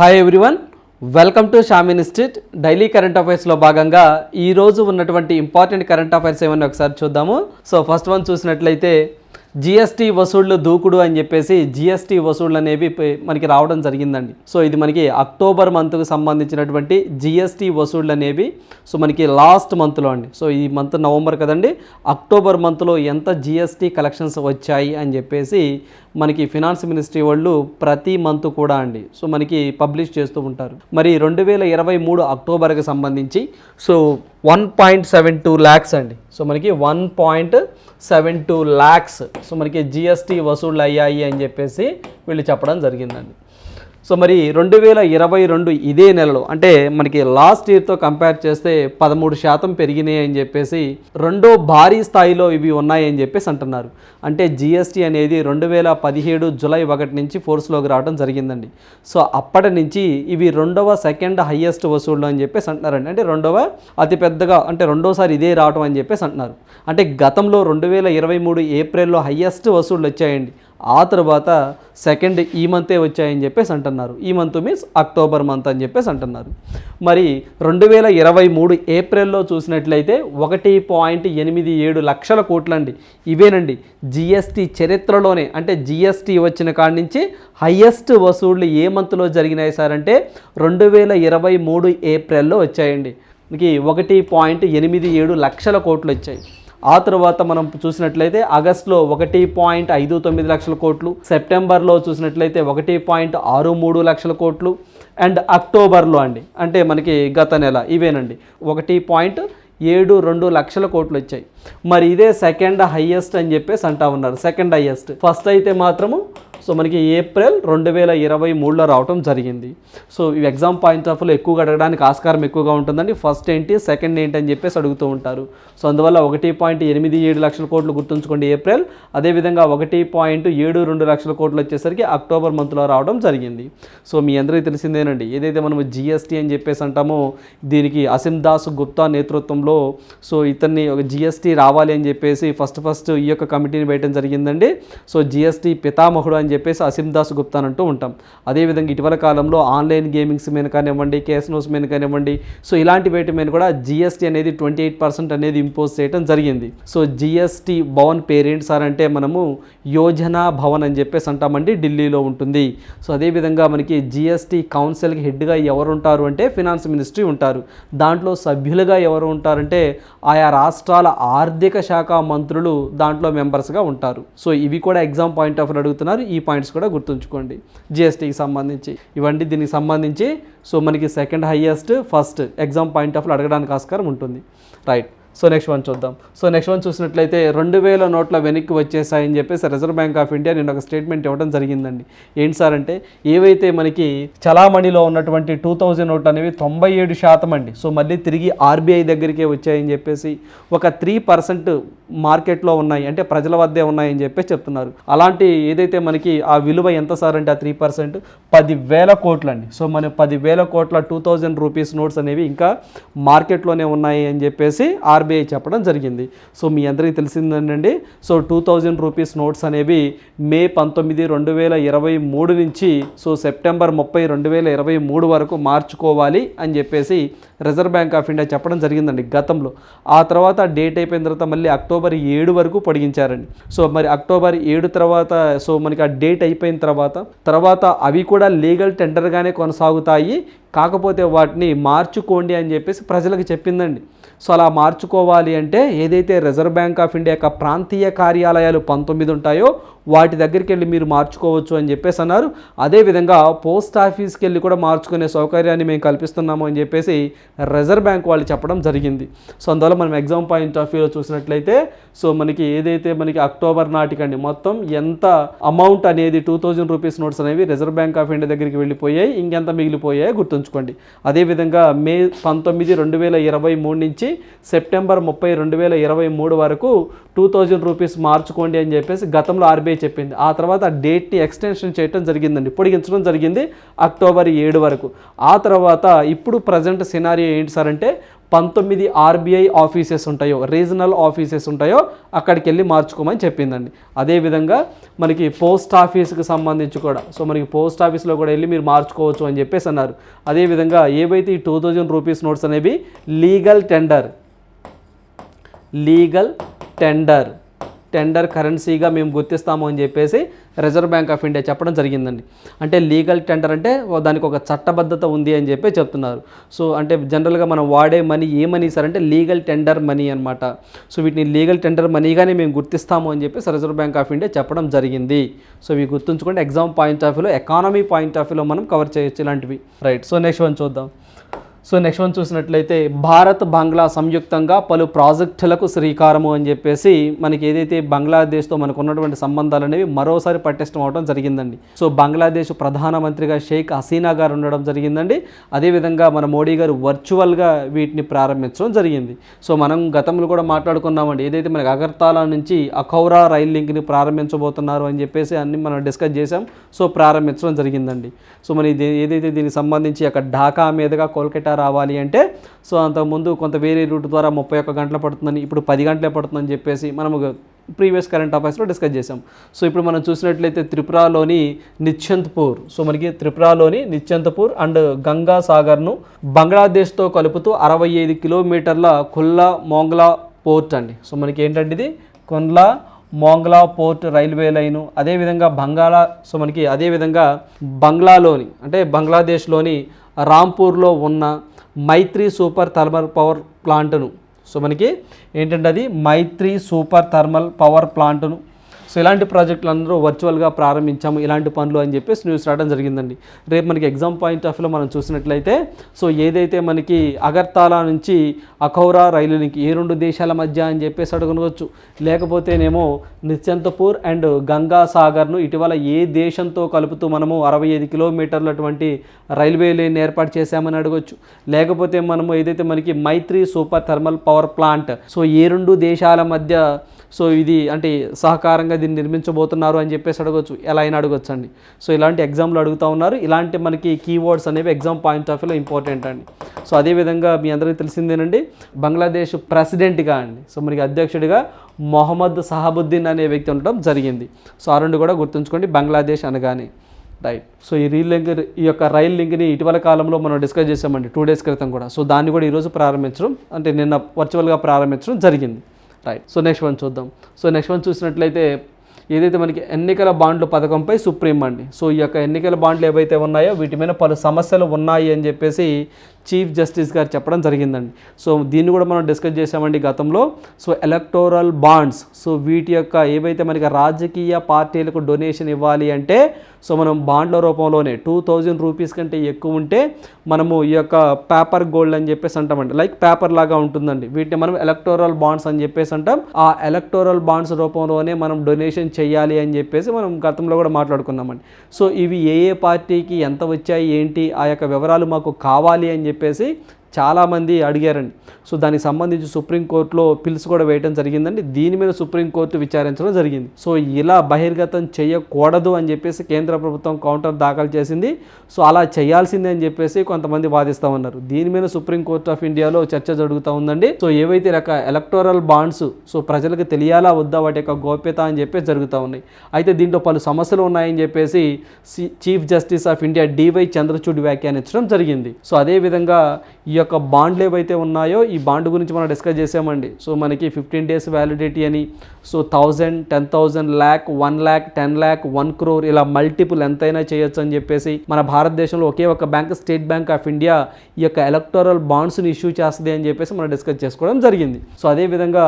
Hi everyone welcome to Sham institute daily current అఫైర్స్లో భాగంగా ఈ రోజు ఉన్నటువంటి ఇంపార్టెంట్ కరెంట్ అఫైర్స్ ఏమని ఒకసారి చూద్దాము. సో ఫస్ట్ వన్ చూసినట్లయితే జిఎస్టీ వసూళ్ళు దూకుడు అని చెప్పేసి జిఎస్టీ వసూళ్ళు అనేవి మనకి రావడం జరిగిందండి. సో ఇది మనకి అక్టోబర్ మంత్కు సంబంధించినటువంటి జిఎస్టీ వసూళ్ళు అనేవి సో మనకి లాస్ట్ మంత్లో అండి. సో ఈ మంత్ నవంబర్ కదండి అక్టోబర్ మంత్లో ఎంత జిఎస్టీ కలెక్షన్స్ వచ్చాయి అని చెప్పేసి మనకి ఫినాన్స్ మినిస్ట్రీ వాళ్ళు ప్రతి మంత్ కూడా అండి సో మనకి పబ్లిష్ చేస్తూ ఉంటారు. మరి రెండు వేల ఇరవై మూడు అక్టోబర్కి సంబంధించి so one point seven two lakhs అండి. సో మనకి one point seven two lakhs so మనకి జిఎస్టీ వసూళ్ళు అయ్యాయి అని చెప్పేసి వీళ్ళు చెప్పడం జరిగిందండి. సో మరి రెండు వేల ఇరవై రెండు ఇదే నెలలో అంటే మనకి లాస్ట్ ఇయర్తో కంపేర్ చేస్తే పదమూడు శాతం పెరిగినాయి అని చెప్పేసి రెండో భారీ స్థాయిలో ఇవి ఉన్నాయని చెప్పేసి అంటున్నారు. అంటే జిఎస్టీ అనేది రెండు వేల పదిహేడు జులై ఒకటి నుంచి ఫోర్స్లోకి రావడం జరిగిందండి. సో అప్పటి నుంచి ఇవి రెండవ సెకండ్ హయ్యెస్ట్ వసూళ్ళు అని చెప్పేసి అంటున్నారండి. అంటే రెండవ అతిపెద్దగా అంటే రెండోసారి ఇదే రావడం అని చెప్పేసి అంటున్నారు. అంటే గతంలో రెండు వేల ఇరవై మూడు ఏప్రిల్లో హయ్యెస్ట్ వసూళ్ళు వచ్చాయండి. ఆ తర్వాత సెకండ్ ఈ మంతే వచ్చాయని చెప్పేసి అంటున్నారు. ఈ మంత్ మీన్స్ అక్టోబర్ మంత్ అని చెప్పేసి అంటున్నారు. మరి రెండు వేల ఇరవై మూడు ఏప్రిల్లో చూసినట్లయితే ఒకటి పాయింట్ ఎనిమిది ఏడు లక్షల కోట్లండి. ఇవేనండి జిఎస్టీ చరిత్రలోనే అంటే జిఎస్టీ వచ్చిన కాడి నుంచి హయ్యెస్ట్ వసూళ్ళు ఏ మంత్లో జరిగినాయి సార్ అంటే రెండు వేల ఇరవై మూడు ఏప్రిల్లో వచ్చాయండి. మనకి ఒకటి పాయింట్ ఎనిమిది ఏడు లక్షల కోట్లు వచ్చాయి. ఆ తర్వాత మనం చూసినట్లయితే ఆగస్టులో ఒకటి పాయింట్ ఐదు తొమ్మిది లక్షల కోట్లు సెప్టెంబర్లో చూసినట్లయితే ఒకటి పాయింట్ ఆరు మూడు లక్షల కోట్లు అండ్ అక్టోబర్లో అండి అంటే మనకి గత నెల ఇవేనండి ఒకటి పాయింట్ ఏడు రెండు లక్షల కోట్లు వచ్చాయి. మరి ఇదే సెకండ్ హయ్యెస్ట్ అని చెప్పేసి అంటా ఉన్నారు సెకండ్ హయ్యెస్ట్ ఫస్ట్ అయితే మాత్రము సో మనకి ఏప్రిల్ రెండు వేల ఇరవై మూడులో రావటం జరిగింది. సో ఈ ఎగ్జామ్ పాయింట్ ఆఫ్ వ్యూలో ఎక్కువగా అడగడానికి ఆస్కారం ఎక్కువగా ఉంటుందండి. ఫస్ట్ ఏంటి సెకండ్ ఏంటి అని చెప్పేసి అడుగుతూ ఉంటారు. సో అందువల్ల ఒకటి పాయింట్ ఎనిమిది ఏడు లక్షల కోట్లు గుర్తుంచుకోండి ఏప్రిల్. అదేవిధంగా ఒకటి పాయింట్ ఏడు రెండు లక్షల కోట్లు వచ్చేసరికి అక్టోబర్ మంత్లో రావడం జరిగింది. సో మీ అందరికీ తెలిసిందేనండి. ఏదైతే మనము జిఎస్టీ అని చెప్పేసి అంటామో దీనికి అసిమ్ దాస్ గుప్తా నేతృత్వంలో సో ఇతన్ని ఒక జిఎస్టీ రావాలి అని చెప్పేసి ఫస్ట్ ఫస్ట్ ఈ యొక్క కమిటీని వేయడం జరిగిందండి. సో జిఎస్టీ పితామహుడు అని చెప్పి చెప్పేసి అసిమ్ దాస్ గుప్తా అని అంటూ ఉంటాం. అదేవిధంగా ఇటీవల కాలంలో ఆన్లైన్ గేమింగ్స్ మీద కానివ్వండి కేసినోస్ మీద కానివ్వండి సో ఇలాంటి వేటి మీద కూడా జిఎస్టీ అనేది ట్వంటీ ఎయిట్ పర్సెంట్ అనేది ఇంపోజ్ చేయడం జరిగింది. So GST Bhavan parents are అంటే మనము యోజన భవన్ అని చెప్పేసి అంటామండి ఢిల్లీలో ఉంటుంది. సో అదేవిధంగా మనకి జిఎస్టీ కౌన్సిల్కి హెడ్గా ఎవరు ఉంటారు అంటే ఫినాన్స్ మినిస్ట్రీ ఉంటారు. దాంట్లో సభ్యులుగా ఎవరు ఉంటారంటే ఆయా రాష్ట్రాల ఆర్థిక శాఖ మంత్రులు దాంట్లో మెంబర్స్గా ఉంటారు. సో ఇవి కూడా ఎగ్జామ్ పాయింట్ ఆఫ్ అడుగుతున్నారు. ఈ పాయింట్స్ కూడా గుర్తుంచుకోండి. జిఎస్టీకి సంబంధించి. ఇవన్నీ దీనికి సంబంధించి. సో మనకి second highest first exam point of అడగడానికి ఆస్కారం ఉంటుంది. రైట్ సో నెక్స్ట్ వన్ చూద్దాం. సో నెక్స్ట్ వన్ చూసినట్లయితే రెండు వేల నోట్ల వెనక్కి వచ్చేసాయని చెప్పేసి రిజర్వ్ బ్యాంక్ ఆఫ్ ఇండియా నేను ఒక స్టేట్మెంట్ ఇవ్వడం జరిగిందండి. ఏంటి సార్ అంటే ఏవైతే మనకి చలామణిలో ఉన్నటువంటి టూ థౌజండ్ నోట్లు అనేవి తొంభై ఏడు శాతం అండి. సో మళ్ళీ తిరిగి ఆర్బీఐ దగ్గరికే వచ్చాయని చెప్పేసి ఒక త్రీ పర్సెంట్ మార్కెట్లో ఉన్నాయి. అంటే ప్రజల వద్దే ఉన్నాయని చెప్పేసి చెప్తున్నారు. అలాంటి ఏదైతే మనకి ఆ విలువ ఎంత సార్ అంటే ఆ త్రీ పర్సెంట్? పదివేల కోట్లు అండి సో మన పదివేల కోట్ల టూ థౌజండ్ రూపీస్ నోట్స్ అనేవి ఇంకా మార్కెట్లోనే ఉన్నాయి అని చెప్పేసి ఆర్బీఐ చెప్పడం జరిగింది. సో మీ అందరికీ తెలిసిందేనండి. So two thousand rupees notes అనేవి మే పంతొమ్మిది రెండు వేల ఇరవై మూడు నుంచి సో సెప్టెంబర్ ముప్పై రెండు వేల ఇరవై మూడు వరకు మార్చుకోవాలి అని చెప్పేసి రిజర్వ్ బ్యాంక్ ఆఫ్ ఇండియా చెప్పడం జరిగిందండి గతంలో. ఆ తర్వాత డేట్ అయిపోయిన తర్వాత మళ్ళీ అక్టోబర్ ఏడు వరకు పొడిగించారండి. సో మరి అక్టోబర్ ఏడు తర్వాత సో మనకి ఆ డేట్ అయిపోయిన తర్వాత తర్వాత అవి కూడా లీగల్ టెండర్గానే కొనసాగుతాయి. కాకపోతే వాటిని మార్చుకోండి అని చెప్పేసి ప్రజలకు చెప్పిందండి. సో అలా మార్చుకోవాలి అంటే ఏదైతే రిజర్వ్ బ్యాంక్ ఆఫ్ ఇండియా యొక్క ప్రాంతీయ కార్యాలయాలు పంతొమ్మిది ఉంటాయో వాటి దగ్గరికి వెళ్ళి మీరు మార్చుకోవచ్చు అని చెప్పేసి అన్నారు. అదేవిధంగా పోస్ట్ ఆఫీస్కి వెళ్ళి కూడా మార్చుకునే సౌకర్యాన్ని మేము కల్పిస్తున్నాము అని చెప్పేసి రిజర్వ్ బ్యాంక్ వాళ్ళు చెప్పడం జరిగింది. సో అందువల్ల మనం ఎగ్జామ్ పాయింట్ ఆఫ్ వ్యూలో చూసినట్లయితే సో మనకి ఏదైతే మనకి అక్టోబర్ నాటికండి మొత్తం ఎంత అమౌంట్ అనేది టూ థౌజండ్ రూపీస్ నోట్స్ అనేవి రిజర్వ్ బ్యాంక్ ఆఫ్ ఇండియా దగ్గరికి వెళ్ళిపోయాయి ఇంకెంత మిగిలిపోయాయి గుర్తుంచుకోండి. అదేవిధంగా మే పంతొమ్మిది రెండు వేల ఇరవై మూడు నుంచి సెప్టెంబర్ ముప్పై రెండు వేల ఇరవై మూడు వరకు టూ థౌజండ్ రూపీస్ మార్చుకోండి అని చెప్పేసి గతంలో ఆర్బీఐ చెప్పింది. ఆ తర్వాత ఆ డేట్ని ఎక్స్టెన్షన్ చేయడం జరిగిందండి. పొడిగించడం జరిగింది అక్టోబర్ ఏడు వరకు. ఆ తర్వాత ఇప్పుడు ప్రజెంట్ సినారియో ఏంటి సార్ అంటే పంతొమ్మిది ఆర్బీఐ ఆఫీసెస్ ఉంటాయో రీజనల్ ఆఫీసెస్ ఉంటాయో అక్కడికి వెళ్ళి మార్చుకోమని చెప్పిందండి. అదేవిధంగా మనకి పోస్ట్ ఆఫీస్కి సంబంధించి కూడా సో మనకి పోస్ట్ ఆఫీస్లో కూడా వెళ్ళి మీరు మార్చుకోవచ్చు అని చెప్పేసి అన్నారు. అదేవిధంగా ఏవైతే ఈ టూ థౌజండ్ రూపీస్ నోట్స్ అనేవి legal tender legal tender tender కరెన్సీగా మేము గుర్తిస్తాము అని చెప్పేసి రిజర్వ్ బ్యాంక్ ఆఫ్ ఇండియా చెప్పడం జరిగిందండి. అంటే లీగల్ టెండర్ అంటే దానికి ఒక చట్టబద్ధత ఉంది అని చెప్పి చెప్తున్నారు. సో అంటే జనరల్గా మనం వాడే మనీ ఏ మనీ సార్ అంటే లీగల్ టెండర్ మనీ అనమాట సో వీటిని లీగల్ టెండర్ మనీగానే మేము గుర్తిస్తాము అని చెప్పేసి రిజర్వ్ బ్యాంక్ ఆఫ్ ఇండియా చెప్పడం జరిగింది. సో ఇవి గుర్తుంచుకోండి ఎగ్జామ్ పాయింట్ ఆఫ్ వ్యూలో ఎకానమీ పాయింట్ ఆఫ్ వ్యూలో మనం కవర్ చేయొచ్చు ఇలాంటివి. రైట్ సో నెక్స్ట్ వన్ చూద్దాం. సో నెక్స్ట్ వన్ చూసినట్లయితే భారత్ బంగ్లా సంయుక్తంగా పలు ప్రాజెక్టులకు శ్రీకారము అని చెప్పేసి మనకి ఏదైతే బంగ్లాదేశ్తో మనకు ఉన్నటువంటి సంబంధాలు అనేవి మరోసారి పటిష్టం అవడం జరిగిందండి. సో బంగ్లాదేశ్ ప్రధానమంత్రిగా షేక్ హసీనా గారు ఉండడం జరిగిందండి. అదేవిధంగా మన మోడీ గారు వర్చువల్గా వీటిని ప్రారంభించడం జరిగింది. సో మనం గతంలో కూడా మాట్లాడుకున్నామండి ఏదైతే మనకి అగర్తాలా నుంచి అఖౌరా రైల్ లింక్ని ప్రారంభించబోతున్నారు అని చెప్పేసి అన్ని మనం డిస్కస్ చేసాం సో ప్రారంభించడం జరిగిందండి. సో మరి ఇది ఏదైతే దీనికి సంబంధించి అక్కడ ఢాకా మీదుగా కోల్కటా రావాలి అంటే సో అంతకుముందు కొంత వేరే రూట్ ద్వారా ముప్పై ఒక్క గంటలు పడుతుందని ఇప్పుడు పది గంటలే పడుతుందని చెప్పేసి మనము ప్రీవియస్ కరెంట్ అఫైర్స్లో డిస్కస్ చేసాం సో ఇప్పుడు మనం చూసినట్లయితే త్రిపురలోని నిశ్చంత్పూర్ సో మనకి త్రిపురలోని నిశ్చంత్పూర్ అండ్ గంగా సాగర్ను బంగ్లాదేశ్తో కలుపుతూ అరవై ఐదు కిలోమీటర్ల కుల్లా మోంగ్లా పోర్ట్ అండి. సో మనకి ఏంటంటే ఇది? కొండ్లా మోంగ్లా పోర్ట్ రైల్వే లైను అదేవిధంగా బంగాళా సో మనకి అదేవిధంగా బంగ్లాలోని అంటే బంగ్లాదేశ్లోని రాంపూర్లో ఉన్న మైత్రి సూపర్ థర్మల్ పవర్ ప్లాంట్ను. సో మనకి ఏంటంటే అది మైత్రి సూపర్ థర్మల్ పవర్ ప్లాంట్ను సో ఇలాంటి ప్రాజెక్టులు అందరూ వర్చువల్గా ప్రారంభించాము ఇలాంటి పనులు అని చెప్పేసి న్యూస్ రావడం జరిగిందండి. రేపు మనకి ఎగ్జామ్ పాయింట్ ఆఫ్ వ్యూలో మనం చూసినట్లయితే సో ఏదైతే మనకి అగర్తాలా నుంచి అఖౌరా రైలు లింక్ ఏ రెండు దేశాల మధ్య అని చెప్పేసి అడగనవచ్చు. లేకపోతేనేమో నిశ్చంతపూర్ అండ్ గంగా సాగర్ను ఇటీవల ఏ దేశంతో కలుపుతూ మనము అరవై ఐదు కిలోమీటర్లటువంటి రైల్వే లైన్ ఏర్పాటు చేశామని అడగొచ్చు. లేకపోతే మనము ఏదైతే మనకి Maitri super thermal power plant so ఏ రెండు దేశాల మధ్య సో ఇది అంటే సహకారంగా దీన్ని నిర్మించబోతున్నారు అని చెప్పేసి అడగొచ్చు. ఎలా అయినా అడగొచ్చు అండి సో ఇలాంటి ఎగ్జామ్లు అడుగుతూ ఉన్నారు. ఇలాంటి మనకి కీవర్డ్స్ అనేవి ఎగ్జామ్ పాయింట్ ఆఫ్ వ్యూలో ఇంపార్టెంట్ అండి. సో అదేవిధంగా మీ అందరికీ తెలిసిందేనండి. బంగ్లాదేశ్ ప్రెసిడెంట్గా అండి. సో మనకి అధ్యక్షుడిగా మొహమ్మద్ సహాబుద్దీన్ అనే వ్యక్తి ఉండడం జరిగింది. సో ఆ రెండు కూడా గుర్తుంచుకోండి. బంగ్లాదేశ్ అనగానే. రైట్. సో ఈ రీల్ లింక్ ఈ యొక్క రైల్ లింక్ని ఇటీవల కాలంలో మనం డిస్కస్ చేసామండి టూ డేస్ క్రితం కూడా. సో దాన్ని కూడా ఈరోజు ప్రారంభించడం అంటే నిన్న వర్చువల్గా ప్రారంభించడం జరిగింది. రైట్ సో నెక్స్ట్ వన్ చూద్దాం. సో నెక్స్ట్ వన్ చూసినట్లయితే ఏదైతే మనకి ఎన్నికల బాండ్లు పథకంపై సుప్రీం అండి. సో ఈ యొక్క ఎన్నికల బాండ్లు ఏవైతే ఉన్నాయో వీటి మీద పలు సమస్యలు ఉన్నాయి అని చెప్పేసి చీఫ్ జస్టిస్ గారు చెప్పడం జరిగిందండి. సో దీన్ని కూడా మనం డిస్కస్ చేసామండి గతంలో. సో ఎలక్టోరల్ బాండ్స్ సో వీటి యొక్క ఏవైతే మనకి రాజకీయ పార్టీలకు డొనేషన్ ఇవ్వాలి అంటే సో మనం బాండ్ల రూపంలోనే టూ థౌజండ్ రూపీస్ కంటే ఎక్కువ ఉంటే మనము ఈ యొక్క పేపర్ గోల్డ్ అని చెప్పేసి అంటామండి. లైక్ పేపర్ లాగా ఉంటుందండి. వీటిని మనం ఎలక్టోరల్ బాండ్స్ అని చెప్పేసి అంటాం. ఆ ఎలక్టోరల్ బాండ్స్ రూపంలోనే మనం డొనేషన్ చేయాలి అని చెప్పేసి మనం గతంలో కూడా మాట్లాడుకున్నామండి. సో ఇవి ఏ ఏ పార్టీకి ఎంత వచ్చాయి ఏంటి ఆ యొక్క వివరాలు మాకు కావాలి అని చెప్పేసి చాలామంది అడిగారండి. సో దానికి సంబంధించి సుప్రీంకోర్టులో పిలుసు కూడా వేయడం జరిగిందండి. దీని మీద సుప్రీంకోర్టు విచారించడం జరిగింది. సో ఇలా బహిర్గతం చేయకూడదు అని చెప్పేసి కేంద్ర ప్రభుత్వం కౌంటర్ దాఖలు చేసింది. సో అలా చేయాల్సిందే అని చెప్పేసి కొంతమంది వాదిస్తూ ఉన్నారు. దీని మీద సుప్రీంకోర్టు ఆఫ్ ఇండియాలో చర్చ జరుగుతూ ఉందండి. సో ఏవైతే రక ఎలక్టోరల్ బాండ్స్ సో ప్రజలకు తెలియాలా వద్దా వాటి యొక్క గోప్యత అని చెప్పేసి జరుగుతూ ఉన్నాయి. అయితే దీంట్లో పలు సమస్యలు ఉన్నాయని చెప్పేసి chief justice of India DY Chandrachud వ్యాఖ్యానించడం జరిగింది. సో అదేవిధంగా ఈ యొక్క బాండ్లు ఏవైతే ఉన్నాయో ఈ బాండ్ గురించి మనం డిస్కస్ చేసామండి. సో మనకి ఫిఫ్టీన్ డేస్ వ్యాలిడిటీ అని so thousand ten thousand lakh one lakh ten lakh one crore ఇలా మల్టిపుల్ ఎంతైనా చేయొచ్చు అని చెప్పేసి మన భారతదేశంలో ఒకే ఒక bank State Bank of India ఈ యొక్క ఎలక్టోరల్ బాండ్స్ని ఇష్యూ చేస్తుంది అని చెప్పేసి మనం డిస్కస్ చేసుకోవడం జరిగింది. సో అదేవిధంగా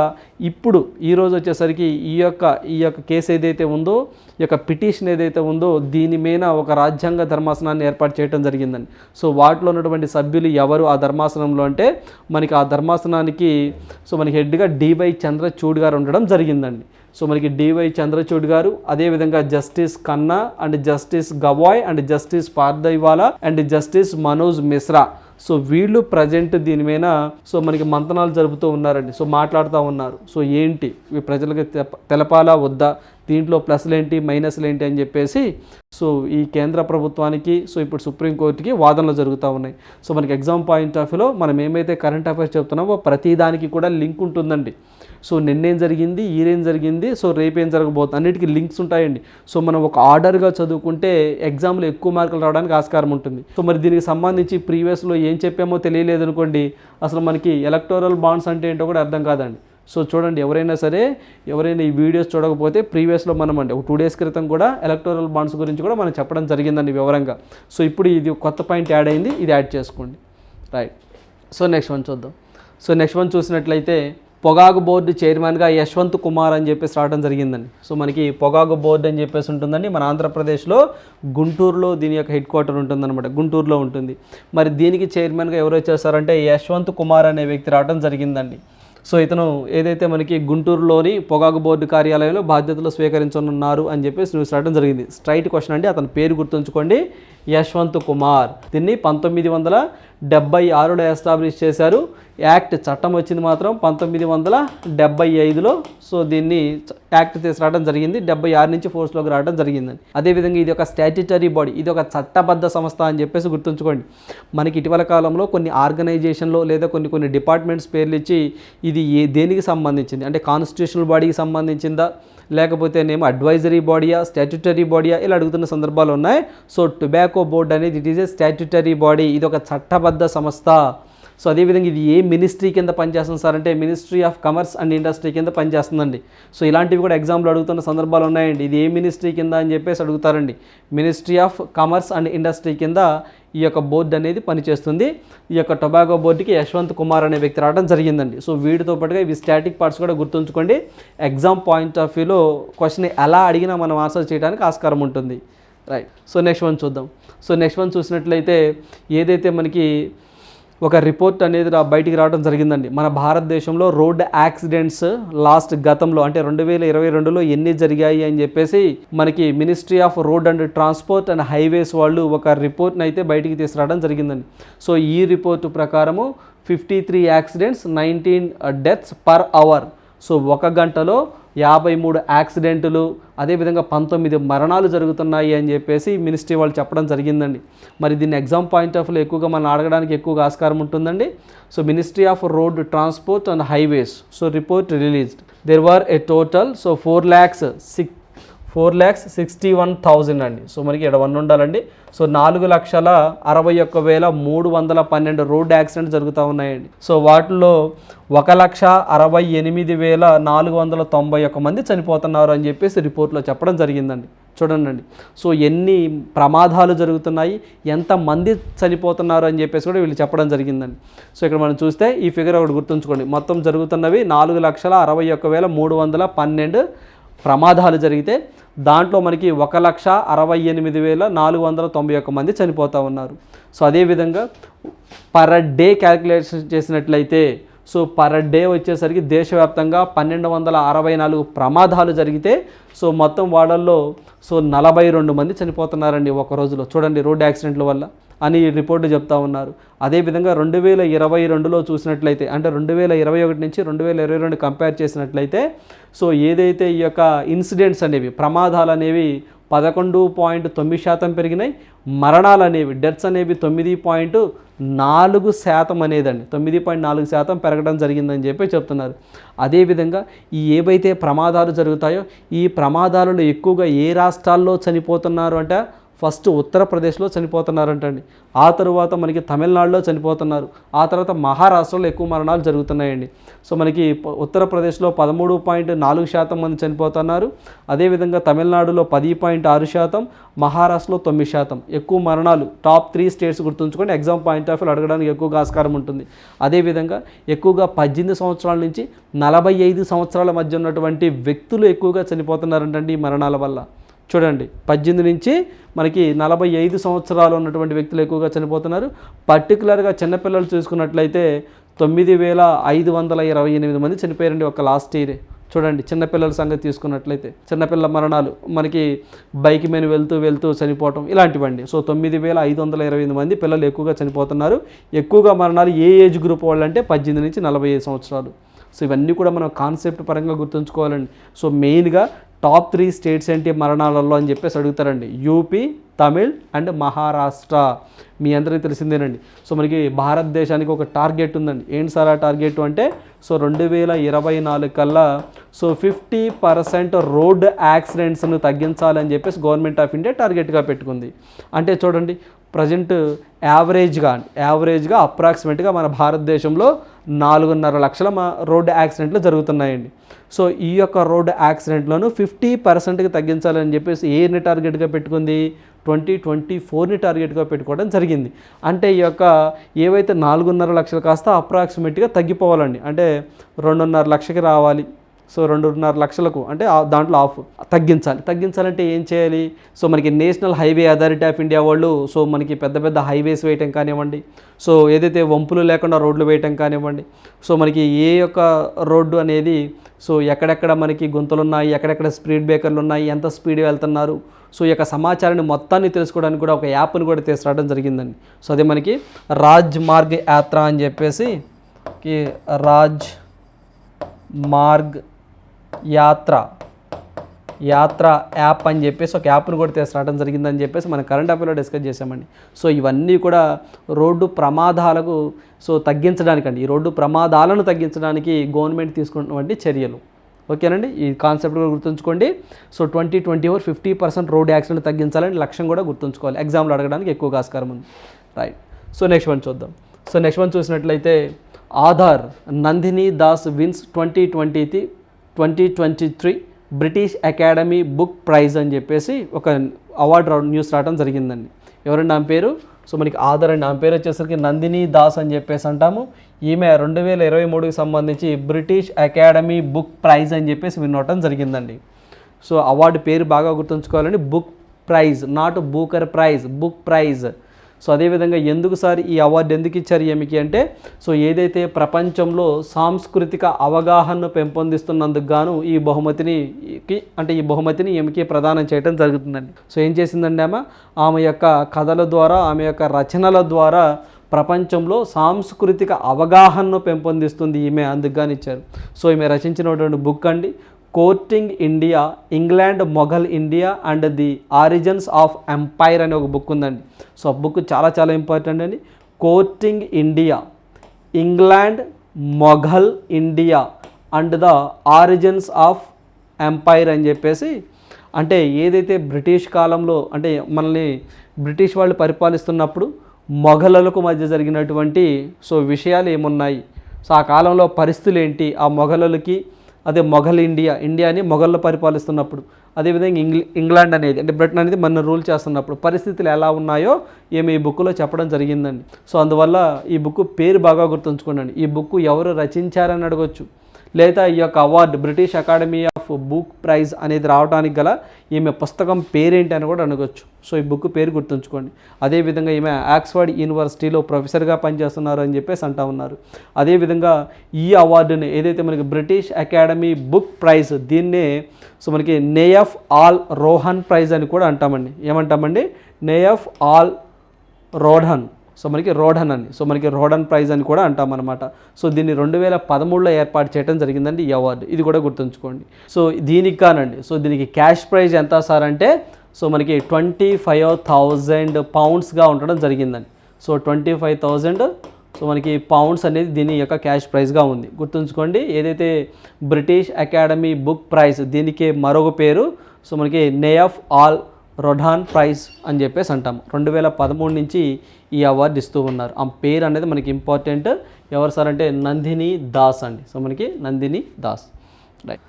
ఇప్పుడు ఈ రోజు వచ్చేసరికి ఈ యొక్క ఈ యొక్క కేసు ఏదైతే ఉందో ఈ యొక్క పిటిషన్ ఏదైతే ఉందో దీని మీద ఒక రాజ్యాంగ ధర్మాసనాన్ని ఏర్పాటు చేయడం జరిగిందండి. సో వాటిలో ఉన్నటువంటి సభ్యులు ఎవరు ఆ ధర్మ ధర్మాసనంలో అంటే మనకి ఆ ధర్మాసనానికి సో మనకి హెడ్గా డివై చంద్రచూడ్ గారు ఉండడం జరిగిందండి. సో మనకి డివై చంద్రచూడ్ గారు అదేవిధంగా justice Khanna and justice Gavai and justice Pardiwala and justice Manoj Mishra. So వీళ్ళు ప్రజెంట్ దీని మీద సో మనకి మంతనాలు జరుపుతూ ఉన్నారండి. సో మాట్లాడుతూ ఉన్నారు. సో ఏంటి? ప్రజలకు తెలపాలా వద్దా? దీంట్లో ప్లస్లు ఏంటి మైనస్లు ఏంటి అని చెప్పేసి సో ఈ కేంద్ర ప్రభుత్వానికి సో ఇప్పుడు సుప్రీంకోర్టుకి వాదనలు జరుగుతూ ఉన్నాయి. సో మనకి ఎగ్జామ్ పాయింట్ ఆఫ్ వ్యూలో మనం ఏమైతే కరెంట్ అఫైర్స్ చెప్తున్నామో ప్రతి దానికి కూడా లింక్ ఉంటుందండి. సో నిన్నేం జరిగింది ఈరేం జరిగింది సో రేపేం జరగబోతుంది అన్నిటికీ లింక్స్ ఉంటాయండి. సో మనం ఒక ఆర్డర్గా చదువుకుంటే ఎగ్జామ్లో ఎక్కువ మార్కులు రావడానికి ఆస్కారం ఉంటుంది. సో మరి దీనికి సంబంధించి ప్రీవియస్లో ఏం చెప్పామో తెలియలేదు అనుకోండి అసలు మనకి ఎలక్టోరల్ బాండ్స్ అంటే ఏంటో కూడా అర్థం కాదండి. సో చూడండి ఎవరైనా సరే ఎవరైనా ఈ వీడియోస్ చూడకపోతే ప్రీవియస్లో మనం అంటే ఒక టూ డేస్ క్రితం కూడా ఎలక్టోరల్ బాండ్స్ గురించి కూడా మనం చెప్పడం జరిగిందండి వివరంగా. సో ఇప్పుడు ఇది కొత్త పాయింట్ యాడ్ అయింది ఇది యాడ్ చేసుకోండి. రైట్. సో నెక్స్ట్ వన్ చూద్దాం. సో నెక్స్ట్ వన్ చూసినట్లయితే పొగాకు బోర్డు చైర్మన్గా యశ్వంత్ కుమార్ అని చెప్పేసి రావడం జరిగిందండి. సో మనకి పొగాకు బోర్డు అని చెప్పేసి ఉంటుందండి. మన ఆంధ్రప్రదేశ్లో గుంటూరులో దీని యొక్క హెడ్ క్వార్టర్ ఉంటుందన్నమాట గుంటూరులో ఉంటుంది. మరి దీనికి చైర్మన్గా ఎవరు వచ్చేస్తారంటే యశ్వంత్ కుమార్ అనే వ్యక్తి రావడం జరిగిందండి. సో ఇతను ఏదైతే మనకి గుంటూరులోని పొగాకు బోర్డు కార్యాలయంలో బాధ్యతలు స్వీకరించనున్నారు అని చెప్పేసి న్యూస్ రావడం జరిగింది. స్ట్రైట్ క్వశ్చన్ అండి. అతని పేరు గుర్తుంచుకోండి. యశ్వంత్ కుమార్. దీన్ని పంతొమ్మిది వందల డెబ్బై ఆరులో ఎస్టాబ్లిష్ చేశారు. యాక్ట్ చట్టం వచ్చింది మాత్రం పంతొమ్మిది వందల డెబ్బై ఐదులో. సో దీన్ని యాక్ట్ యాక్ట్ తీసుకురావడం జరిగింది. డెబ్బై ఆరు నుంచి ఫోర్స్లోకి రావడం జరిగిందండి. అదేవిధంగా ఇది ఒక స్టాట్యుటరీ బాడీ ఇది ఒక చట్టబద్ధ సంస్థ అని చెప్పేసి గుర్తుంచుకోండి. మనకి ఇటీవల కాలంలో కొన్ని ఆర్గనైజేషన్లో లేదా కొన్ని కొన్ని డిపార్ట్మెంట్స్ పేర్లు ఇచ్చి ఇది ఏ దేనికి సంబంధించింది? అంటే కాన్స్టిట్యూషనల్ బాడీకి సంబంధించిందా? లేకపోతే నేమో అడ్వైజరీ బాడీయా? స్టాట్యుటరీ బాడీయా? ఇలా అడుగుతున్న సందర్భాలు ఉన్నాయి. సో టొబాకో బోర్డ్ అనేది it is a statutory body. ఇది ఒక చట్టబద్ధ సంస్థ. సో అదేవిధంగా ఇది ఏ మినిస్ట్రీ కింద పనిచేస్తుంది సార్? అంటే ministry of commerce and industry కింద పనిచేస్తుందండి. సో ఇలాంటివి కూడా ఎగ్జామ్లో అడుగుతున్న సందర్భాలు ఉన్నాయండి. ఇది ఏ మినిస్ట్రీ కింద అని చెప్పేసి అడుగుతారండి. Ministry of commerce and industry కింద ఈ యొక్క బోర్డు అనేది పనిచేస్తుంది. ఈ యొక్క టొబాకో బోర్డుకి యశ్వంత్ కుమార్ అనే వ్యక్తి రావడం జరిగిందండి. సో వీటితో పాటుగా ఇవి స్టాటిక్ పార్ట్స్ కూడా గుర్తుంచుకోండి. ఎగ్జామ్ పాయింట్ ఆఫ్ వ్యూలో క్వశ్చన్ ఎలా అడిగినా మనం ఆన్సర్ చేయడానికి ఆస్కారం ఉంటుంది. రైట్ సో నెక్స్ట్ వన్ చూద్దాం. సో నెక్స్ట్ వన్ చూసినట్లయితే ఏదైతే మనకి ఒక రిపోర్ట్ అనేది రా బయటికి రావడం జరిగిందండి. మన భారతదేశంలో రోడ్ యాక్సిడెంట్స్ లాస్ట్ గతంలో అంటే రెండు వేల ఇరవై రెండులో ఎన్ని జరిగాయి అని చెప్పేసి మనకి ministry of road and transport and highways వాళ్ళు ఒక రిపోర్ట్ని అయితే బయటికి తీసుకురావడం జరిగిందండి. సో ఈ రిపోర్టు ప్రకారము fifty three accidents nineteen deaths per hour so ఒక గంటలో యాభై మూడు యాక్సిడెంటులు అదేవిధంగా పంతొమ్మిది మరణాలు జరుగుతున్నాయి అని చెప్పేసి మినిస్ట్రీ వాళ్ళు చెప్పడం జరిగిందండి. మరి దీన్ని ఎగ్జామ్ పాయింట్ ఆఫ్ వ్యూలో ఎక్కువగా మనం అడగడానికి ఎక్కువగా ఆస్కారం ఉంటుందండి. So ministry of road transport and highways so report released. There were a total so four lakhs six four lakhs sixty one thousand అండి. సో మనకి ఇక్కడ వన్ ఉండాలండి. సో నాలుగు లక్షల అరవై ఒక్క వేల మూడు వందల పన్నెండు రోడ్ యాక్సిడెంట్ జరుగుతూ ఉన్నాయండి. సో వాటిలో ఒక లక్ష అరవై ఎనిమిది వేల నాలుగు వందల తొంభై ఒక్క మంది చనిపోతున్నారు అని చెప్పేసి రిపోర్ట్లో చెప్పడం జరిగిందండి. చూడండి సో ఎన్ని ప్రమాదాలు జరుగుతున్నాయి ఎంతమంది చనిపోతున్నారు అని చెప్పేసి కూడా వీళ్ళు చెప్పడం జరిగిందండి. సో ఇక్కడ మనం చూస్తే ఈ ఫిగర్ ఒకటి గుర్తుంచుకోండి. మొత్తం జరుగుతున్నవి నాలుగు లక్షల అరవై ఒక్క వేల మూడు వందల పన్నెండు ప్రమాదాలు జరిగితే దాంట్లో మనకి ఒక లక్ష అరవై ఎనిమిది వేల నాలుగు వందల తొంభై ఒక్క మంది చనిపోతూ ఉన్నారు. సో అదేవిధంగా పర్ డే క్యాలిక్యులేషన్ చేసినట్లయితే సో పర్ డే వచ్చేసరికి దేశవ్యాప్తంగా పన్నెండు వందల అరవై నాలుగు ప్రమాదాలు జరిగితే సో మొత్తం వాళ్ళల్లో సో నలభై రెండు మంది చనిపోతున్నారండి ఒక రోజులో. చూడండి రోడ్ యాక్సిడెంట్ల వల్ల. అని రిపోర్టు చెప్తా ఉన్నారు. అదేవిధంగా రెండు వేల ఇరవై రెండులో చూసినట్లయితే అంటే రెండు వేల ఇరవై ఒకటి నుంచి రెండు వేల ఇరవై రెండు కంపేర్ చేసినట్లయితే సో ఏదైతే ఈ యొక్క ఇన్సిడెంట్స్ అనేవి ప్రమాదాలు అనేవి పదకొండు పాయింట్ తొమ్మిది శాతం పెరిగినాయి మరణాలు అనేవి డెత్స్ అనేవి తొమ్మిది పాయింట్ నాలుగు శాతం అనేదండి. తొమ్మిది పాయింట్ నాలుగు శాతం పెరగడం జరిగిందని చెప్పి చెప్తున్నారు. అదేవిధంగా ఈ ఏవైతే ప్రమాదాలు జరుగుతాయో ఈ ప్రమాదాలలో ఎక్కువగా ఏ రాష్ట్రాల్లో చనిపోతున్నారు అంటే? ఫస్ట్ ఉత్తరప్రదేశ్లో చనిపోతున్నారంటండి. ఆ తరువాత మనకి తమిళనాడులో చనిపోతున్నారు. ఆ తర్వాత మహారాష్ట్రలో ఎక్కువ మరణాలు జరుగుతున్నాయండి. సో మనకి ఉత్తరప్రదేశ్లో పదమూడు పాయింట్ నాలుగు శాతం మంది చనిపోతున్నారు. అదేవిధంగా తమిళనాడులో పది పాయింట్ ఆరు శాతం మహారాష్ట్రలో తొమ్మిది శాతం. ఎక్కువ మరణాలు టాప్ త్రీ స్టేట్స్ గుర్తుంచుకొని ఎగ్జామ్ పాయింట్ ఆఫ్ వ్యూ అడగడానికి ఎక్కువగా ఆస్కారం ఉంటుంది. అదేవిధంగా ఎక్కువగా పద్దెనిమిది సంవత్సరాల నుంచి నలభై ఐదు సంవత్సరాల మధ్య ఉన్నటువంటి వ్యక్తులు ఎక్కువగా చనిపోతున్నారంటండి ఈ మరణాల వల్ల. చూడండి పద్దెనిమిది నుంచి మనకి నలభై ఐదు సంవత్సరాలు ఉన్నటువంటి వ్యక్తులు ఎక్కువగా చనిపోతున్నారు. పర్టికులర్గా చిన్నపిల్లలు చూసుకున్నట్లయితే తొమ్మిది వేల ఐదు వందల ఇరవై ఎనిమిది మంది చనిపోయారండి ఒక లాస్ట్ ఇయరే. చూడండి చిన్నపిల్లల సంగతి తీసుకున్నట్లయితే చిన్నపిల్లల మరణాలు మనకి బైక్ మీద వెళ్తూ వెళ్తూ చనిపోవటం ఇలాంటివండి. సో తొమ్మిది వేల ఐదు వందల ఇరవై ఎనిమిది మంది పిల్లలు ఎక్కువగా చనిపోతున్నారు. ఎక్కువగా మరణాలు ఏ ఏజ్ గ్రూప్ వాళ్ళు అంటే పద్దెనిమిది నుంచి నలభై ఐదు సంవత్సరాలు. సో ఇవన్నీ కూడా మనం కాన్సెప్ట్ పరంగా గుర్తుంచుకోవాలండి. సో మెయిన్గా టాప్ త్రీ స్టేట్స్ ఏంటి మరణాలలో అని చెప్పేసి అడుగుతారండి. UP Tamil and Maharashtra. మీ అందరికీ తెలిసిందేనండి. సో మనకి భారతదేశానికి ఒక టార్గెట్ ఉందండి. ఏంటి సార్ ఆ టార్గెట్ అంటే సో రెండు వేల ఇరవై నాలుగు కల్లా సో ఫిఫ్టీ పర్సెంట్ రోడ్ యాక్సిడెంట్స్ను తగ్గించాలని చెప్పేసి గవర్నమెంట్ ఆఫ్ ఇండియా టార్గెట్గా పెట్టుకుంది. అంటే చూడండి ప్రజెంట్ యావరేజ్గా యావరేజ్గా అప్రాక్సిమేట్గా మన భారతదేశంలో నాలుగున్నర లక్షల మా రోడ్డు యాక్సిడెంట్లు జరుగుతున్నాయండి. సో ఈ యొక్క రోడ్డు యాక్సిడెంట్లను ఫిఫ్టీ పర్సెంట్కి తగ్గించాలని చెప్పేసి ఏని టార్గెట్గా పెట్టుకుంది? ట్వంటీ ట్వంటీ ఫోర్ని టార్గెట్గా పెట్టుకోవడం జరిగింది. అంటే ఈ యొక్క ఏవైతే నాలుగున్నర లక్షలు కాస్త అప్రాక్సిమేట్గా తగ్గిపోవాలండి. అంటే రెండున్నర లక్షకి రావాలి. సో రెండున్నర లక్షలకు అంటే దాంట్లో ఆఫ్ తగ్గించాలి. తగ్గించాలంటే ఏం చేయాలి? సో మనకి national highway authority of India వాళ్ళు సో మనకి పెద్ద పెద్ద హైవేస్ వేయటం కానివ్వండి సో ఏదైతే వంపులు లేకుండా రోడ్లు వేయటం కానివ్వండి సో మనకి ఏ యొక్క రోడ్డు అనేది సో ఎక్కడెక్కడ మనకి గుంతలు ఉన్నాయి ఎక్కడెక్కడ స్పీడ్ బ్రేకర్లు ఉన్నాయి ఎంత స్పీడ్ వెళ్తున్నారు సో ఈ యొక్క సమాచారాన్ని మొత్తాన్ని తెలుసుకోవడానికి కూడా ఒక యాప్ని కూడా తీసుకురావడం జరిగిందండి. సో అదే మనకి రాజ్ మార్గ్ యాత్ర అని చెప్పేసి రాజ్ మార్గ్ యాత్ర. యాత్ర యాప్ అని చెప్పేసి ఒక యాప్ను కూడా తీసుకురావడం జరిగిందని చెప్పేసి మనం కరెంట్ అఫైర్లో డిస్కస్ చేసామండి సో ఇవన్నీ కూడా రోడ్డు ప్రమాదాలకు సో తగ్గించడానికండి. ఈ రోడ్డు ప్రమాదాలను తగ్గించడానికి గవర్నమెంట్ తీసుకున్నటువంటి చర్యలు. ఓకేనండి? ఈ కాన్సెప్ట్ కూడా గుర్తుంచుకోండి. So twenty twenty four fifty percent road accident తగ్గించాలని లక్ష్యం కూడా గుర్తుంచుకోవాలి. ఎగ్జామ్లో అడగడానికి ఎక్కువగా ఆస్కారం ఉంది. రైట్. సో నెక్స్ట్ వన్ చూద్దాం. సో నెక్స్ట్ వన్ చూసినట్లయితే author Nandini Das wins twenty twenty twenty twenty three British Academy Book Prize అని చెప్పేసి ఒక అవార్డు రావడం న్యూస్ రావడం జరిగిందండి. ఎవరండి ఆమె పేరు? సో మనకి ఆధార్ అండి. ఆమె పేరు వచ్చేసరికి నందిని దాస్ అని చెప్పేసి అంటాము. ఈమె రెండు వేల ఇరవై మూడుకి సంబంధించి బ్రిటిష్ అకాడమీ బుక్ ప్రైజ్ అని చెప్పేసి వినవటం జరిగిందండి. సో అవార్డు పేరు బాగా గుర్తుంచుకోవాలండి. Book prize not Booker prize book prize. So అదేవిధంగా ఎందుకు సార్ ఈ అవార్డు ఎందుకు ఇచ్చారు ఏమికి అంటే సో ఏదైతే ప్రపంచంలో సాంస్కృతిక అవగాహనను పెంపొందిస్తున్నందుకు గాను ఈ బహుమతిని అంటే ఈ బహుమతిని ఏమికి ప్రదానం చేయడం జరుగుతుందండి. సో ఏం చేసిందండి ఆమె? ఆమె యొక్క కథల ద్వారా ఆమె యొక్క రచనల ద్వారా ప్రపంచంలో సాంస్కృతిక అవగాహనను పెంపొందిస్తుంది ఈమె అందుకు ఇచ్చారు. సో ఈమె రచించినటువంటి బుక్ అండి Courting India England Mughal India and the Origins of Empire అనే ఒక బుక్ ఉందండి. సో ఆ బుక్ చాలా చాలా ఇంపార్టెంట్ అండి. Courting India England Mughal India and the Origins of Empire అని చెప్పేసి అంటే ఏదైతే బ్రిటిష్ కాలంలో అంటే మనల్ని బ్రిటిష్ వాళ్ళు పరిపాలిస్తున్నప్పుడు మొఘలులకు మధ్య జరిగినటువంటి సో విషయాలు ఏమున్నాయి? సో ఆ కాలంలో పరిస్థితులు ఏంటి? ఆ మొఘలులకి అదే మొఘల్ ఇండియా ఇండియాని మొఘళ్ళు పరిపాలిస్తున్నప్పుడు అదేవిధంగా ఇంగ్ల ఇంగ్లాండ్ అనేది అంటే బ్రిటన్ అనేది మన రూల్ చేస్తున్నప్పుడు పరిస్థితులు ఎలా ఉన్నాయో ఏమి ఈ బుక్లో చెప్పడం జరిగిందండి. సో అందువల్ల ఈ బుక్ పేరు బాగా గుర్తుంచుకోండి ఈ బుక్ ఎవరు రచించారని అడగొచ్చు. లేదా ఈ యొక్క award British Academy of Book Prize అనేది రావడానికి గల ఈమె పుస్తకం పేరేంటి అని కూడా అనగొచ్చు సో ఈ బుక్ పేరు గుర్తుంచుకోండి. అదేవిధంగా ఈమె ఆక్స్ఫర్డ్ యూనివర్సిటీలో ప్రొఫెసర్గా పనిచేస్తున్నారు అని చెప్పేసి అంటా ఉన్నారు. అదేవిధంగా ఈ అవార్డుని ఏదైతే మనకి బ్రిటిష్ అకాడమీ బుక్ ప్రైజ్ దీన్నే సో మనకి నేయఫ్ ఆల్ రోహన్ ప్రైజ్ అని కూడా అంటామండి. ఏమంటామండి? నేయఫ్ ఆల్ రోఢన్ సో మనకి రోఢన్ అని. సో మనకి రోడన్ ప్రైజ్ అని కూడా అంటాం అనమాట సో దీన్ని రెండు వేల పదమూడులో ఏర్పాటు చేయడం జరిగిందండి ఈ అవార్డు. ఇది కూడా గుర్తుంచుకోండి. సో దీనికి కానండి. సో దీనికి క్యాష్ ప్రైజ్ ఎంత సార్ అంటే సో మనకి ట్వంటీ ఫైవ్ థౌజండ్ పౌండ్స్గా ఉండడం జరిగిందండి. So twenty five thousand so మనకి పౌండ్స్ అనేది దీని యొక్క క్యాష్ ప్రైజ్గా ఉంది. గుర్తుంచుకోండి ఏదైతే బ్రిటిష్ అకాడమీ బుక్ ప్రైజ్ దీనికి మరొక పేరు సో మనకి నే ఆఫ్ ఆల్ రొడాన్ ప్రైజ్ అని చెప్పేసి అంటాం రెండు వేల పదమూడు నుంచి ఈ అవార్డు ఇస్తూ ఉన్నారు. ఆ పేరు అనేది మనకి ఇంపార్టెంట్ ఎవరు సార్ అంటే నందిని దాస్ అండి. సో మనకి నందిని దాస్. రైట్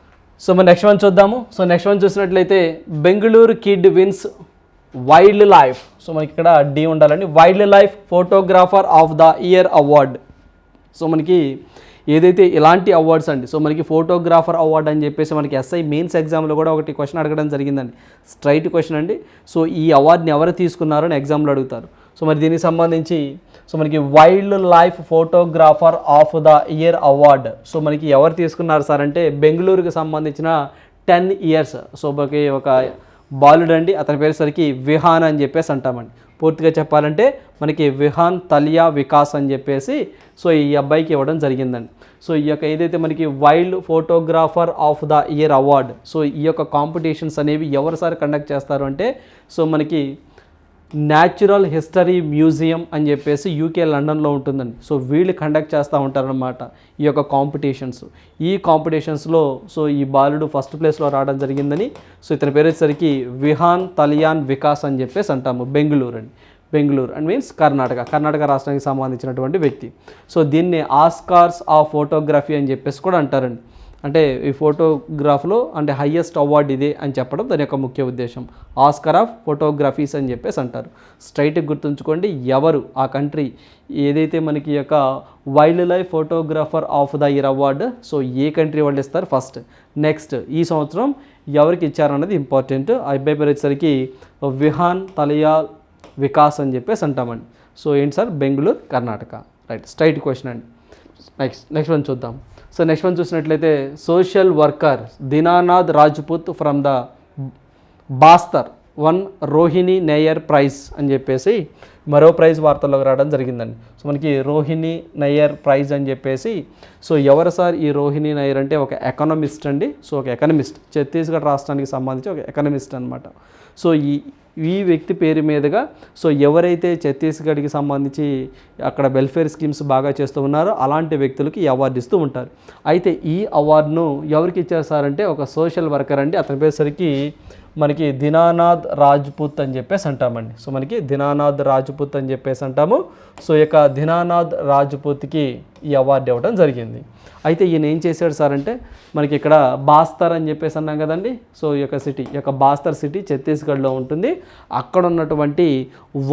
సో మనం నెక్స్ట్ వన్ చూద్దాము. సో నెక్స్ట్ వన్ చూసినట్లయితే Bengaluru kid wins wildlife so మనకి ఇక్కడ డి ఉండాలండి. Wildlife photographer of the year award so మనకి ఏదైతే ఇలాంటి అవార్డ్స్ అండి. సో మనకి ఫోటోగ్రాఫర్ అవార్డ్ అని చెప్పేసి మనకి ఎస్ఐ మెయిన్స్ ఎగ్జామ్లో కూడా ఒకటి క్వశ్చన్ అడగడం జరిగిందండి. స్ట్రైట్ క్వశ్చన్ అండి. సో ఈ అవార్డుని ఎవరు తీసుకున్నారో అని ఎగ్జామ్లో అడుగుతారు. సో మరి దీనికి సంబంధించి సో మనకి wildlife photographer of the year award so మనకి ఎవరు తీసుకున్నారు సార్ అంటే బెంగళూరుకి సంబంధించిన టెన్ ఇయర్స్ సో మనకి ఒక బాలుడు అండి అతని పేరుసరికి విహాన్ అని చెప్పేసి అంటామండి. పూర్తిగా చెప్పాలంటే మనకి విహాన్ తలియా వికాస్ అని చెప్పేసి సో ఈ అబ్బాయికి ఇవ్వడం జరిగిందండి. సో ఈ యొక్క ఏదైతే మనకి wild photographer of the year award so ఈ యొక్క కాంపిటీషన్స్ అనేవి ఎవరు సార్ కండక్ట్ చేస్తారు అంటే సో మనకి న్యాచురల్ హిస్టరీ మ్యూజియం అని చెప్పేసి యూకే లండన్లో ఉంటుందండి. సో వీళ్ళు కండక్ట్ చేస్తూ ఉంటారనమాట ఈ యొక్క కాంపిటీషన్స్ ఈ కాంపిటీషన్స్లో సో ఈ బాలుడు ఫస్ట్ ప్లేస్లో రావడం జరిగిందని సో ఇతని పేరు వచ్చేసరికి విహాన్ తలియాన్ వికాస్ అని చెప్పేసి అంటాము బెంగళూరు అండి బెంగళూరు అండ్ మీన్స్ కర్ణాటక. కర్ణాటక రాష్ట్రానికి సంబంధించినటువంటి వ్యక్తి. సో దీన్ని ఆస్కార్స్ ఆఫ్ ఫోటోగ్రఫీ అని చెప్పేసి కూడా అంటారండి. అంటే ఈ ఫోటోగ్రాఫ్లో అంటే హయ్యెస్ట్ అవార్డ్ ఇదే అని చెప్పడం దాని యొక్క ముఖ్య ఉద్దేశం. ఆస్కర్ ఆఫ్ ఫోటోగ్రఫీస్ అని చెప్పేసి అంటారు. స్ట్రైట్గా గుర్తుంచుకోండి ఎవరు ఆ కంట్రీ? ఏదైతే మనకి యొక్క wildlife photographer of the year award so A country వాళ్ళు ఇస్తారు ఫస్ట్? నెక్స్ట్ ఈ సంవత్సరం ఎవరికి ఇచ్చారన్నది ఇంపార్టెంట్. ఆ అబ్బాయి పేరు వచ్చేసరికి విహాన్ తలయా వికాస్ అని చెప్పేసి అంటామండి. సో ఏంటి sir? Bengaluru Karnataka. Right straight question అండి. నెక్స్ట్ నెక్స్ట్ వన్ చూద్దాం. సో నెక్స్ట్ వన్ చూసినట్లయితే social worker Dinanath Rajput from the Bastar won Rohini Nayyar prize అని చెప్పేసి మరో ప్రైజ్ వార్తల్లోకి రావడం జరిగిందండి. సో మనకి రోహిణి నయ్యర్ ప్రైజ్ అని చెప్పేసి సో ఎవరు సార్ ఈ రోహిణి నయ్యర్ అంటే ఒక ఎకనమిస్ట్ అండి. సో ఒక ఎకనమిస్ట్. ఛత్తీస్గఢ్ రాష్ట్రానికి సంబంధించి ఒక ఎకనమిస్ట్ అనమాట సో ఈ ఈ వ్యక్తి పేరు మీదుగా సో ఎవరైతే ఛత్తీస్గఢ్కి సంబంధించి అక్కడ వెల్ఫేర్ స్కీమ్స్ బాగా చేస్తూ ఉన్నారో అలాంటి వ్యక్తులకి ఈ అవార్డు ఇస్తూ ఉంటారు. అయితే ఈ అవార్డును ఎవరికి ఇచ్చారు సార్ అంటే ఒక సోషల్ వర్కర్ అండి. అతని పేరుసరికి మనకి దినానాథ్ రాజ్పుత్ అని చెప్పేసి అంటామండి. సో మనకి దినానాథ్ రాజ్పుత్ అని చెప్పేసి అంటాము. సో ఇక యొక్క దినానాథ్ రాజ్పుత్కి ఈ అవార్డు ఇవ్వడం జరిగింది. అయితే ఈయన ఏం చేశాడు సార్ అంటే మనకి ఇక్కడ బాస్తర్ అని చెప్పేసి అన్నాం కదండి. సో ఈ యొక్క సిటీ ఈ యొక్క బాస్తర్ సిటీ ఛత్తీస్గఢ్లో ఉంటుంది. అక్కడ ఉన్నటువంటి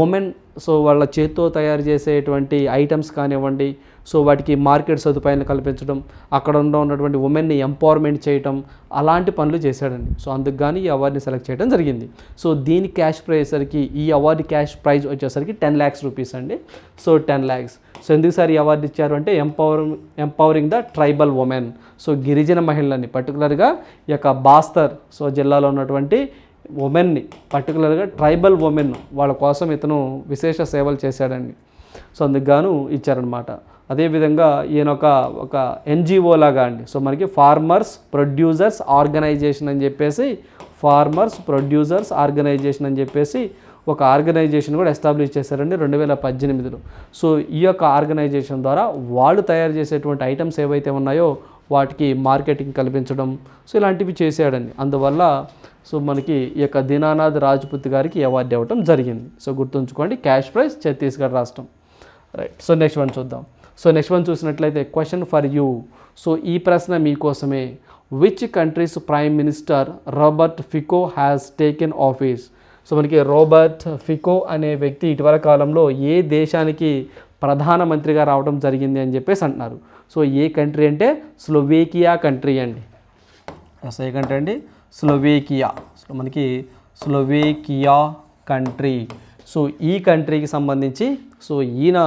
ఉమెన్ సో వాళ్ళ చేత్తో తయారు చేసేటువంటి ఐటమ్స్ కానివ్వండి సో వాటికి మార్కెట్ సదుపాయాలను కల్పించడం అక్కడ ఉన్నటువంటి ఉమెన్ని ఎంపవర్మెంట్ చేయటం అలాంటి పనులు చేశాడండి. సో అందుకు కానీ ఈ అవార్డుని సెలెక్ట్ చేయడం జరిగింది. సో దీని క్యాష్ ప్రైజేసరికి ఈ అవార్డు క్యాష్ ప్రైజ్ వచ్చేసరికి టెన్ ల్యాక్స్ రూపీస్ అండి. సో టెన్ ల్యాక్స్ సో ఎందుకు సార్ ఈ అవార్డు ఇచ్చారు అంటే empower empowering the tribal women so గిరిజన మహిళలని పర్టికులర్గా ఈ యొక్క బాస్తర్ సో జిల్లాలో ఉన్నటువంటి ఉమెన్ని పర్టికులర్గా ట్రైబల్ ఉమెన్ వాళ్ళ కోసం ఇతను విశేష సేవలు చేశాడండి. సో అందుకు గాను ఇచ్చారనమాట అదేవిధంగా ఈయన ఒక ఒక ఎన్జిఓ లాగా అండి. సో మనకి ఫార్మర్స్ ప్రొడ్యూసర్స్ ఆర్గనైజేషన్ అని చెప్పేసి ఫార్మర్స్ ప్రొడ్యూసర్స్ ఆర్గనైజేషన్ అని చెప్పేసి ఒక ఆర్గనైజేషన్ కూడా ఎస్టాబ్లిష్ చేశారండి రెండు వేల పద్దెనిమిదిలో. సో ఈ యొక్క ఆర్గనైజేషన్ ద్వారా వాళ్ళు తయారు చేసేటువంటి ఐటమ్స్ ఏవైతే ఉన్నాయో వాటికి మార్కెటింగ్ కల్పించడం సో ఇలాంటివి చేశాడండి. అందువల్ల సో మనకి ఈ యొక్క దీనానాథ్ రాజ్పుత్ గారికి అవార్డు ఇవ్వడం జరిగింది. సో గుర్తుంచుకోండి క్యాష్ ప్రైజ్ ఛత్తీస్గఢ్ రాష్ట్రం. రైట్ సో నెక్స్ట్ వన్ చూద్దాం. సో నెక్స్ట్ వన్ చూసినట్లయితే క్వశ్చన్ ఫర్ యూ సో ఈ ప్రశ్న మీకోసమే which countries prime minister Robert Fico has taken office so మనకి రాబర్ట్ ఫికో అనే వ్యక్తి ఇటీవల కాలంలో ఏ దేశానికి ప్రధానమంత్రిగా రావడం జరిగింది అని చెప్పేసి అంటున్నారు. సో ఏ కంట్రీ అంటే స్లోవేకియా కంట్రీ అండి. అసలు ఏ కంట్రీ అండి? స్లోవేకియా సో మనకి స్లోవేకియా కంట్రీ సో ఈ కంట్రీకి సంబంధించి సో ఈయన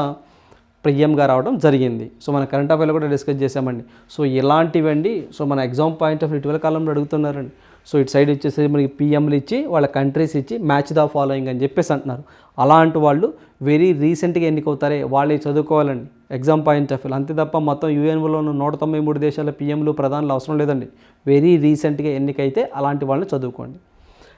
ప్రియంగా రావడం జరిగింది. సో మన కరెంట్ అఫైర్లో కూడా డిస్కస్ చేసామండి సో ఇలాంటివండి సో మన ఎగ్జామ్ పాయింట్ ఆఫ్ ఇటీవల కాలంలో అడుగుతున్నారండి. సో ఇటు సైడ్ వచ్చేసి మనకి పిఎంలు ఇచ్చి వాళ్ళ కంట్రీస్ ఇచ్చి మ్యాచ్ ద ఫాలోయింగ్ అని చెప్పేసి అంటున్నారు. అలాంటి వాళ్ళు వెరీ రీసెంట్గా ఎన్నికవుతారే వాళ్ళే చదువుకోవాలండి. ఎగ్జామ్ పాయింట్ ఆఫ్ వ్యూ అంతే తప్ప మొత్తం యూఎన్ఓలో ఉన్న నూట తొంభై మూడు దేశాల పిఎంలు ప్రధానులు అవసరం లేదండి. వెరీ రీసెంట్గా ఎన్నికైతే అలాంటి వాళ్ళని చదువుకోండి.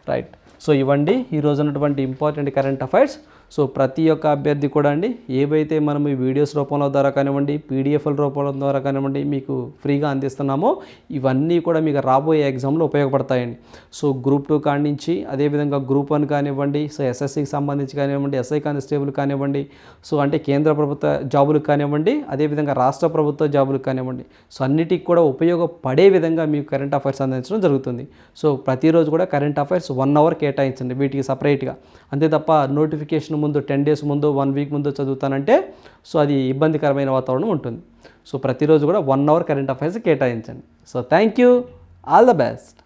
రైట్ సో ఇవ్వండి. ఈ ఉన్నటువంటి ఇంపార్టెంట్ కరెంట్ అఫైర్స్ సో ప్రతి ఒక్క అభ్యర్థి కూడా అండి ఏవైతే మనం ఈ వీడియోస్ రూపంలో ద్వారా కానివ్వండి పీడిఎఫ్ల రూపంలో ద్వారా కానివ్వండి మీకు ఫ్రీగా అందిస్తున్నామో ఇవన్నీ కూడా మీకు రాబోయే ఎగ్జామ్లో ఉపయోగపడతాయండి. సో గ్రూప్ టూ కాడి నుంచి అదేవిధంగా గ్రూప్ వన్ కానివ్వండి సో ఎస్ఎస్సికి సంబంధించి కానివ్వండి ఎస్ఐ కానిస్టేబుల్ కానివ్వండి సో అంటే కేంద్ర ప్రభుత్వ జాబులకు కానివ్వండి అదేవిధంగా రాష్ట్ర ప్రభుత్వ జాబులకు కానివ్వండి సో అన్నిటికి కూడా ఉపయోగపడే విధంగా మీకు కరెంట్ అఫైర్స్ అందించడం జరుగుతుంది. సో ప్రతిరోజు కూడా కరెంట్ అఫైర్స్ వన్ అవర్ కేటాయించండి వీటికి సపరేట్గా అంతే తప్ప నోటిఫికేషన్ ముందు టెన్ డేస్ ముందు వన్ వీక్ ముందు చదువుతానంటే సో అది ఇబ్బందికరమైన వాతావరణం ఉంటుంది. సో ప్రతిరోజు కూడా వన్ అవర్ కరెంట్ అఫైర్స్ కేటాయించండి. So thank you. All the best.